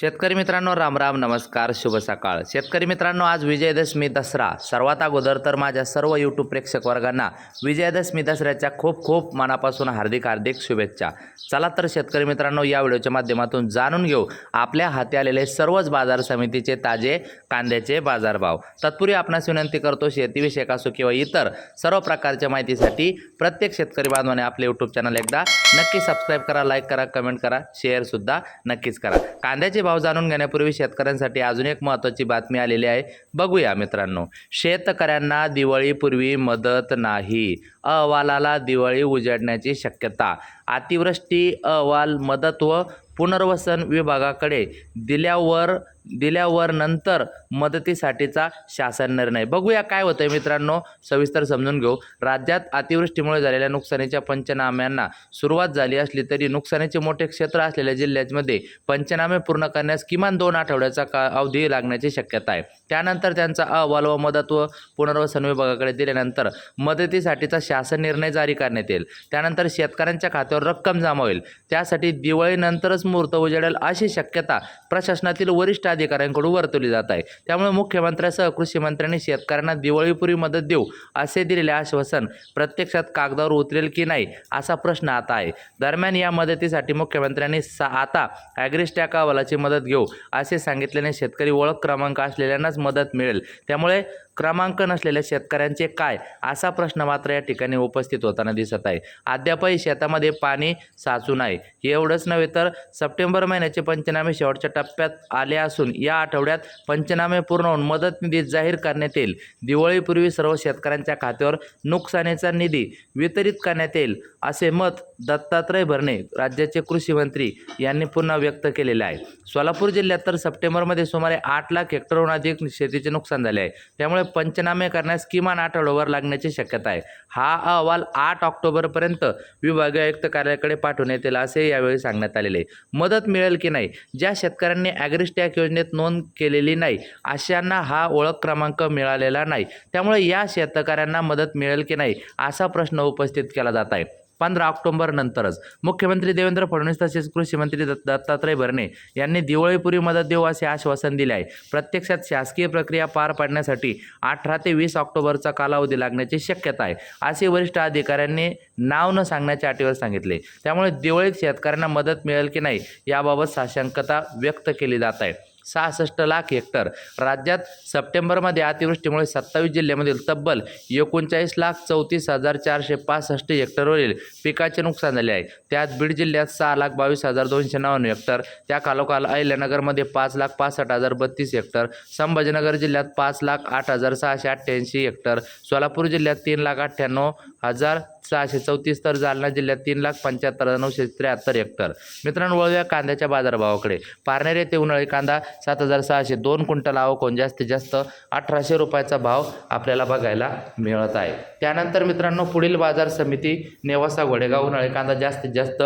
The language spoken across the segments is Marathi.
शेतकरी मित्रांनो राम राम नमस्कार शुभ सकाळ. शेतकरी मित्रांनो आज विजयदशमी दसरा. सर्वात अगोदर तर माझ्या सर्व यूट्यूब प्रेक्षक वर्गांना विजयदशमी दसऱ्याच्या खूप खूप मनापासून हार्दिक हार्दिक शुभेच्छा. चला तर शेतकरी मित्रांनो या व्हिडिओच्या माध्यमातून जाणून घेऊ आपल्या हाती आलेले सर्वच बाजार समितीचे ताजे कांद्याचे बाजारभाव. तत्पूर्वी आपणास विनंती करतो शेतीविषयक असो किंवा इतर सर्व प्रकारच्या माहितीसाठी प्रत्येक शेतकरी बांधवाने आपले यूट्यूब चॅनल एकदा नक्की सबस्क्राईब करा लाईक करा कमेंट करा शेअरसुद्धा नक्कीच करा. कांद्याचे भाव जाणून घेण्यापूर्वी शेतकऱ्यांसाठी अजून एक महत्त्वाची बातमी आलेली आहे. बघूया मित्रांनो शेतकऱ्यांना दिवाळीपूर्वी मदत नाही. अहवालाला दिवाळी उजाडण्याची शक्यता. अतिवृष्टी अहवाल मदत व पुनर्वसन विभागाकडे दिल्यावर दिल्यावर नंतर मदतीसाठीचा शासन निर्णय. बघूया काय होतंय मित्रांनो सविस्तर समजून घेऊ. राज्यात अतिवृष्टीमुळे झालेल्या नुकसानीच्या पंचनाम्यांना सुरुवात झाली असली तरी नुकसानीचे मोठे क्षेत्र असलेल्या जिल्ह्यांमध्ये पंचनामे पूर्ण करण्यास किमान दोन आठवड्याचा का अवधी लागण्याची शक्यता आहे. त्यानंतर त्यांचा अहवाल व मदत व पुनर्वसन विभागाकडे दिल्यानंतर मदतीसाठीचा शा शासन निर्णय जारी करण्यात येईल. त्यानंतर शेतकऱ्यांच्या खात्यावर रक्कम जमा होईल. त्यासाठी दिवाळीनंतरच मुहूर्त उजेडेल अशी शक्यता प्रशासनातील वरिष्ठ अधिकाऱ्यांकडून वर्तवली जात आहे. त्यामुळे मुख्यमंत्र्यासह कृषी मंत्र्यांनी शेतकऱ्यांना दिवाळीपूर्वी मदत देऊ असे दिलेले आश्वासन प्रत्यक्षात कागदावर उतरेल की नाही असा प्रश्न आता आहे. दरम्यान या मदतीसाठी मुख्यमंत्र्यांनी सा आता ॲग्रिस्टॅक अहवालाची मदत घेऊ असे सांगितल्याने शेतकरी ओळख क्रमांक असलेल्यांनाच मदत मिळेल. त्यामुळे क्रमांक नसलेल्या शेतकऱ्यांचे काय असा प्रश्न मात्र या ठिकाणी उपस्थित होताना दिसत आहे. अद्यापही शेतामध्ये पाणी साचून आहे एवढंच नव्हे तर सप्टेंबर महिन्याचे पंचनामे शेवटच्या टप्प्यात आले असून या आठवड्यात पंचनामे पूर्ण होऊन मदत निधी जाहीर करण्यात येईल. दिवाळीपूर्वी सर्व शेतकऱ्यांच्या खात्यावर नुकसानीचा निधी वितरित करण्यात येईल असे मत दत्तात्रय भरणे राज्याचे कृषी मंत्री यांनी पुन्हा व्यक्त केलेले आहे. सोलापूर जिल्ह्यात तर सप्टेंबरमध्ये सुमारे आठ लाख हेक्टरहून अधिक शेतीचे नुकसान झाले आहे. त्यामुळे पंचनामे करण्यास किमान आठवड्यावर लागण्याची शक्यता आहे. हा हा अहवाल आठ ऑक्टोबरपर्यंत विभागीय आयुक्त कार्यालयाकडे पाठवण्यात येईल असे यावेळी सांगण्यात आलेले. आहे मदत मिळेल की नाही? ज्या शेतकऱ्यांनी ॲग्रिस्टॅक योजनेत नोंद केलेली नाही अशांना हा ओळख क्रमांक मिळालेला नाही. त्यामुळे या शेतकऱ्यांना मदत मिळेल की नाही असा प्रश्न उपस्थित केला जात आहे. पंधरा ऑक्टोंबरनंतरच मुख्यमंत्री देवेंद्र फडणवीस तसेच कृषी मंत्री दत्त दत्तात्रय भरणे यांनी दिवाळीपूर्वी मदत देऊ असे आश्वासन दिले आहे. प्रत्यक्षात शासकीय प्रक्रिया पार पाडण्यासाठी अठरा ते वीस ऑक्टोबरचा कालावधी लागण्याची शक्यता आहे असे वरिष्ठ अधिकाऱ्यांनी नाव न सांगण्याच्या अटीवर सांगितले. त्यामुळे दिवाळीत शेतकऱ्यांना मदत मिळेल की नाही याबाबत साशंकता व्यक्त केली जात आहे. सहासष्ट लाख हेक्टर. राज्यात सप्टेंबरमध्ये अतिवृष्टीमुळे सत्तावीस जिल्ह्यामधील तब्बल एकोणचाळीस लाख चौतीस हजार चारशे पासष्ट हेक्टरवरील पिकाचे नुकसान झाले आहे. त्यात बीड जिल्ह्यात सहा लाख बावीस हजार दोनशे नव्याण्णव हेक्टर त्या खालोखाल अहिल्यानगरमध्ये पाच लाख पासष्ट हजार बत्तीस हेक्टर संभाजीनगर जिल्ह्यात पाच लाख आठ हजार सहाशे अठ्ठ्याऐंशी हेक्टर सोलापूर जिल्ह्यात तीन लाख अठ्ठ्याण्णव हजार सहाशे चौतीस तर जालना जिल्ह्यात तीन लाख पंच्याहत्तर हजार नऊशे त्र्याहत्तर हेक्टर. मित्रांनो वळूया कांद्याच्या बाजारभावाकडे. पारनेर येथे उन्हाळी कांदा सात हजार सहाशे दोन क्विंटल आवकून जास्तीत जास्त अठराशे रुपयाचा भाव आपल्याला बघायला मिळत आहे. त्यानंतर मित्रांनो पुढील बाजार समिती नेवासा घोडेगाव उन्हाळी कांदा जास्तीत जास्त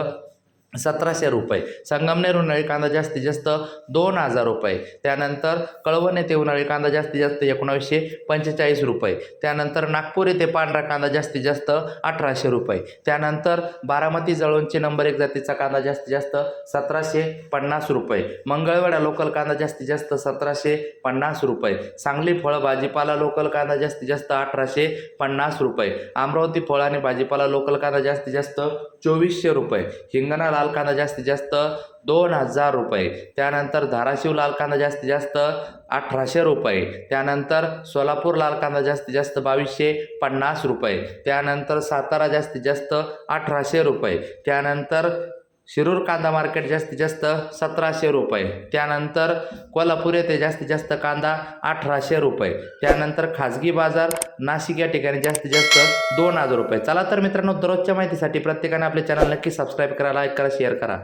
सतराशे रुपये. संगमनेर उन्हाळी कांदा जास्तीत जास्त दोन हजार रुपये. त्यानंतर कळवण येथे उन्हाळी कांदा जास्तीत जास्त एकोणावीसशे पंचेचाळीस रुपये. त्यानंतर नागपूर येथे पांढरा कांदा जास्तीत जास्त अठराशे रुपये. त्यानंतर बारामती जळवणचे नंबर एक जातीचा कांदा जास्तीत जास्त सतराशे पन्नास रुपये. मंगळवेढा लोकल कांदा जास्तीत जास्त सतराशे पन्नास रुपये. सांगली फळ भाजीपाला लोकल कांदा जास्तीत जास्त अठराशे पन्नास रुपये. अमरावती फळ आणि भाजीपाला लोकल कांदा जास्तीत जास्त चोवीसशे रुपये. हिंगणा लालखाना जास्तीत जास्त दोन हजार रुपये. त्यानंतर धाराशिव लाल जास्तीत जास्त अठराशे रुपये. त्यानंतर सोलापूर लाल जास्तीत जास्त बावीसशे पन्नास रुपये. त्यानंतर सातारा जास्तीत जास्त अठराशे रुपये. त्यानंतर शिरूर कांदा मार्केट जास्तीत जास्त सतराशे रुपये. त्यानंतर कोल्हापूर येथे जास्तीत जास्त कांदा अठराशे रुपये. त्यानंतर खाजगी बाजार नाशिक या ठिकाणी जास्तीत जास्त दोन हजार रुपये. चला तर मित्रांनो दररोजच्या माहितीसाठी प्रत्येकाने आपले चॅनल नक्की सबस्क्राईब करा लाईक करा शेअर करा.